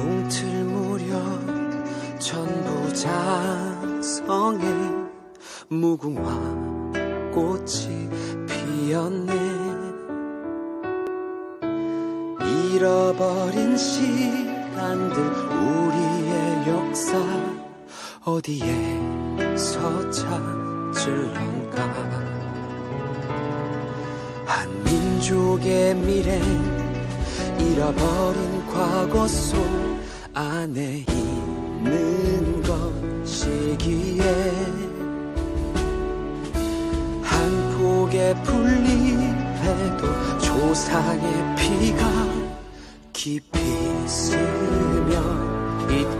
동틀 무렵 전부 자성에 무궁화 꽃이 피었네. 잃어버린 시간들 우리의 역사 어디에서 찾을런가? 한민족의 미래 잃어버린 과거 속 안에 있는 것이기에 한 폭의 풀잎에도 조상의 피가 깊이 스며 있구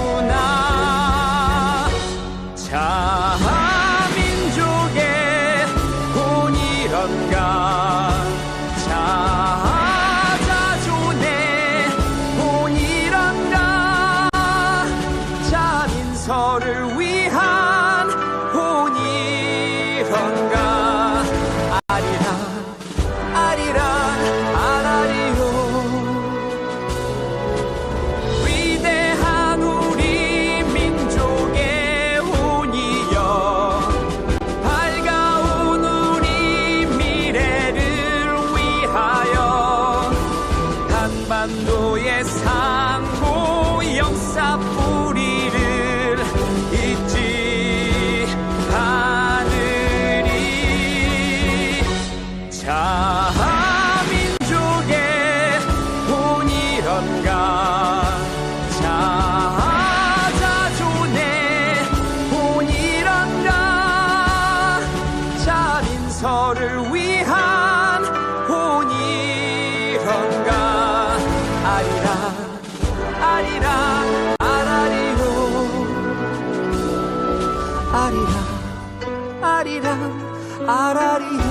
아라리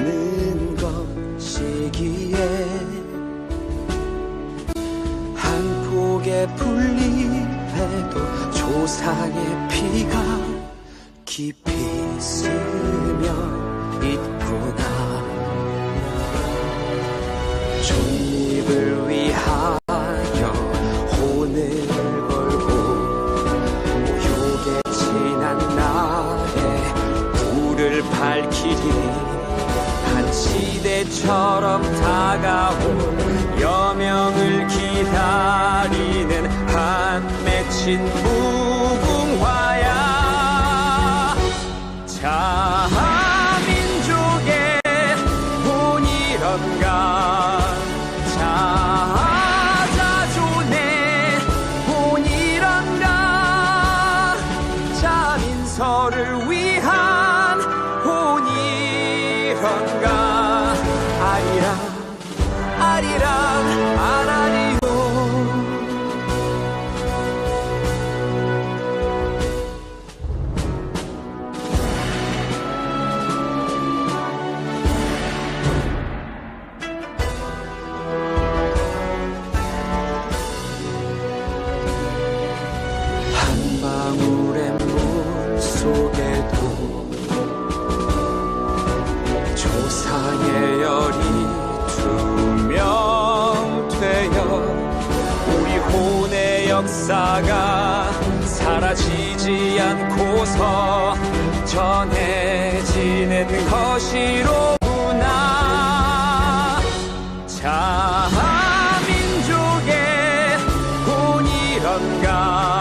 있는 것이기에 한 폭의 풀잎에도 조상의 피가 깊이 스며 있구나. 독립을 맺 역사가 사라지지 않고서 전해지는 것이로구나. 자민족의 본이런가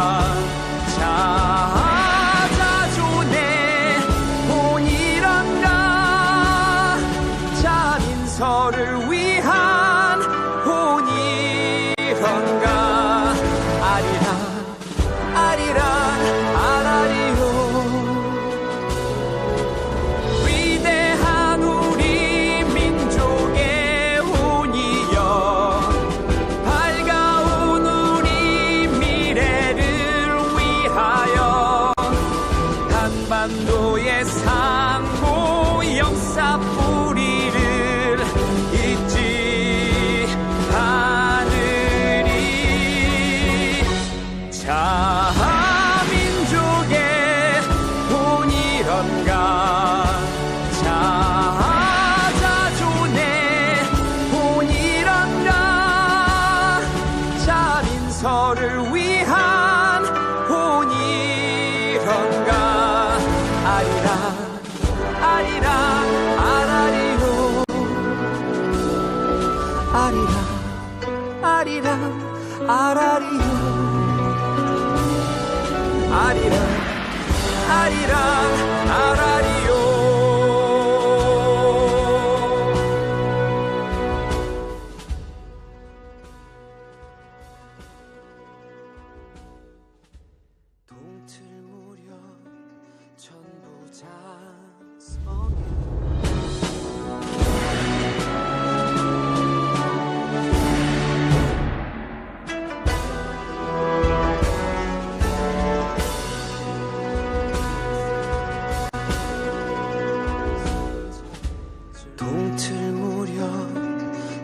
자민족의 본이런가? 자자존의 본이런가? 자민서를 위한 본이런가? 아리랑 아리랑 아라리요 아리랑 아리랑 아라리요 아리랑 아리랑 아라리요. 동틀 무렵 전부 장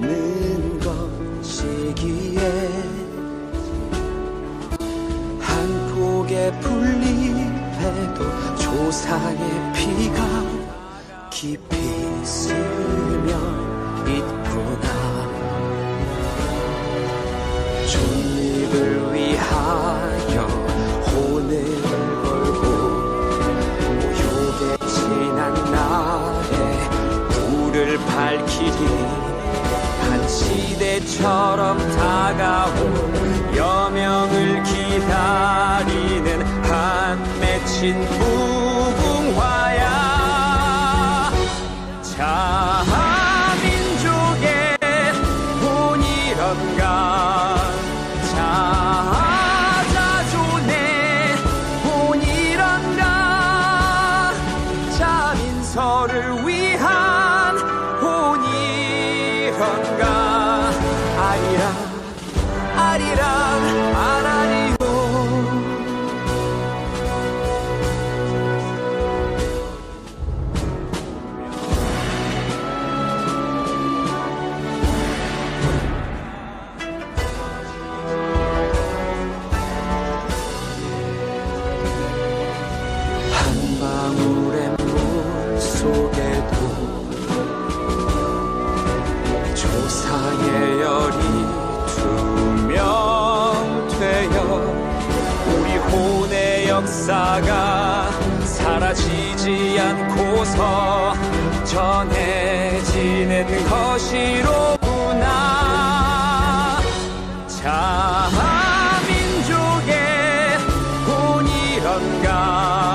는 것이기에 한 폭의 풀잎에도 조상의 피가 깊이 스며 있구나 존립을 위하여 맺힌 역사가 사라지지 않고서 전해지는 것이로구나. 자 민족의 본이런가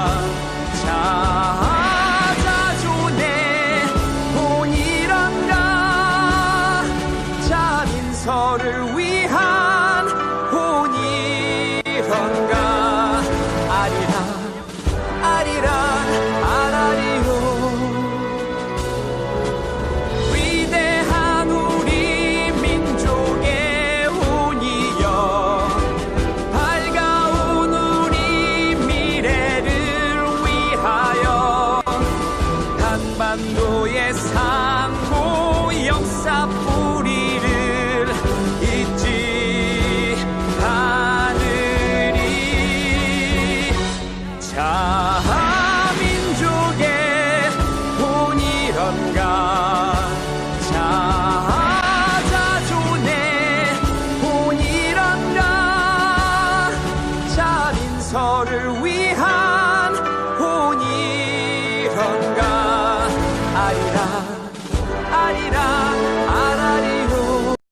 heart.